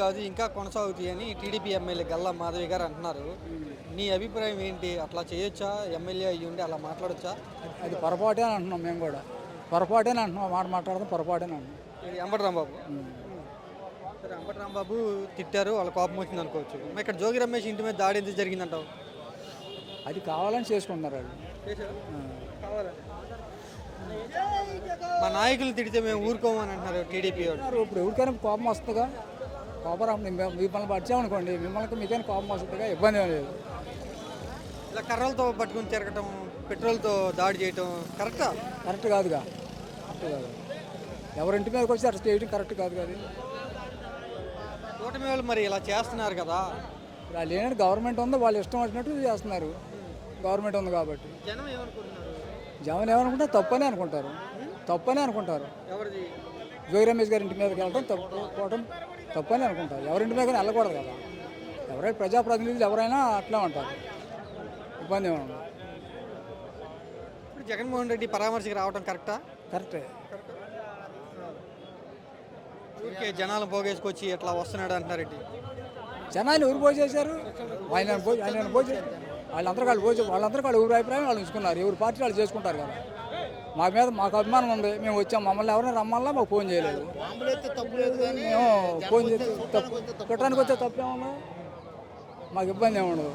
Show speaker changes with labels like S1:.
S1: కాదు ఇంకా కొనసాగుతాయి అని టీడీపీ ఎమ్మెల్యే గల్లా మాధవి గారు అంటున్నారు. నీ అభిప్రాయం ఏంటి? అట్లా చేయొచ్చా? ఎమ్మెల్యే అయ్యి ఉండి అలా మాట్లాడొచ్చా?
S2: అది పొరపాటే అని అంటున్నాం మేము కూడా. పొరపాటే అని అంటున్నాం మాట మాట్లాడదాం పొరపాటే అని అంటున్నాం.
S1: అంబటి రాంబాబు సరే అంబటి రాంబాబు తిట్టారు వాళ్ళ కోపం వచ్చింది అనుకోవచ్చు. ఇక్కడ జోగి రమేష్ ఇంటి మీద దాడి ఎందుకు జరిగిందంటావు?
S2: అది కావాలని చేసుకుంటున్నారు వాళ్ళు.
S1: మా నాయకులు తిడితే మేము ఊరుకోమని అంటున్నారు టీడీపీ వాళ్ళు.
S2: ఇప్పుడు ఎవరికైనా కోపం వస్తుందిగా కోపం రాకుండా మేము మిమ్మల్ని పట్టామనుకోండి మిమ్మల్ని మీకైనా కోపం వస్తుందిగా ఇబ్బంది లేదు.
S1: ఇలా కర్రలతో పట్టుకుని తిరగటం పెట్రోల్తో దాడి చేయటం కరెక్టా?
S2: కరెక్ట్ కాదుగా. కరెక్ట్ కాదు. ఎవరింటి మీదకి వచ్చి అట్లా చేయడం కరెక్ట్ కాదు కదా
S1: కూటమి వాళ్ళు మరి ఇలా చేస్తున్నారు కదా.
S2: వాళ్ళు ఏంటంటే గవర్నమెంట్ ఉందో వాళ్ళు ఇష్టం వచ్చినట్టు చేస్తున్నారు. గవర్నమెంట్ ఉంది కాబట్టి.
S1: జనం ఏమనుకుంటున్నారు?
S2: జగన్ ఏమనుకుంటారు? తప్పనే అనుకుంటారు. తప్పనే అనుకుంటారు.
S1: ఎవరిది?
S2: జోగి రమేష్ గారి ఇంటి మీదకి వెళ్ళడం తప్పు పోవడం తప్పని అనుకుంటారు. ఎవరింటి మీద వెళ్ళకూడదు కదా. ఎవరైనా ప్రజాప్రతినిధులు ఎవరైనా అట్లా ఉంటారు. ఇబ్బంది ఏమి ఉండదు.
S1: ఇప్పుడు జగన్మోహన్ రెడ్డి పరామర్శకి రావడం కరెక్టా?
S2: కరెక్టే.
S1: ఊరికే జనాలు పోగేసుకొచ్చి ఎట్లా వస్తున్నాడు అంటున్నారెడ్డి
S2: జనాన్ని ఎవరు పోయి చేశారు ఆయన ఆయన పోయి వాళ్ళందరూ వాళ్ళు పోయి వాళ్ళందరూ వాళ్ళు ఎవరి అభిప్రాయం వాళ్ళు ఉంచుకున్నారు. ఎవరి పార్టీ వాళ్ళు చేసుకుంటారు కదా. మా మీద మాకు అభిమానం ఉంది. మేము వచ్చాం. మమ్మల్ని ఎవరైనా రమ్మల్లా మాకు ఫోన్ చేయలేదు. మేము ఫోన్ చేసి తప్పు వచ్చే తప్పేమన్నా మాకు ఇబ్బంది ఏమి ఉండదు.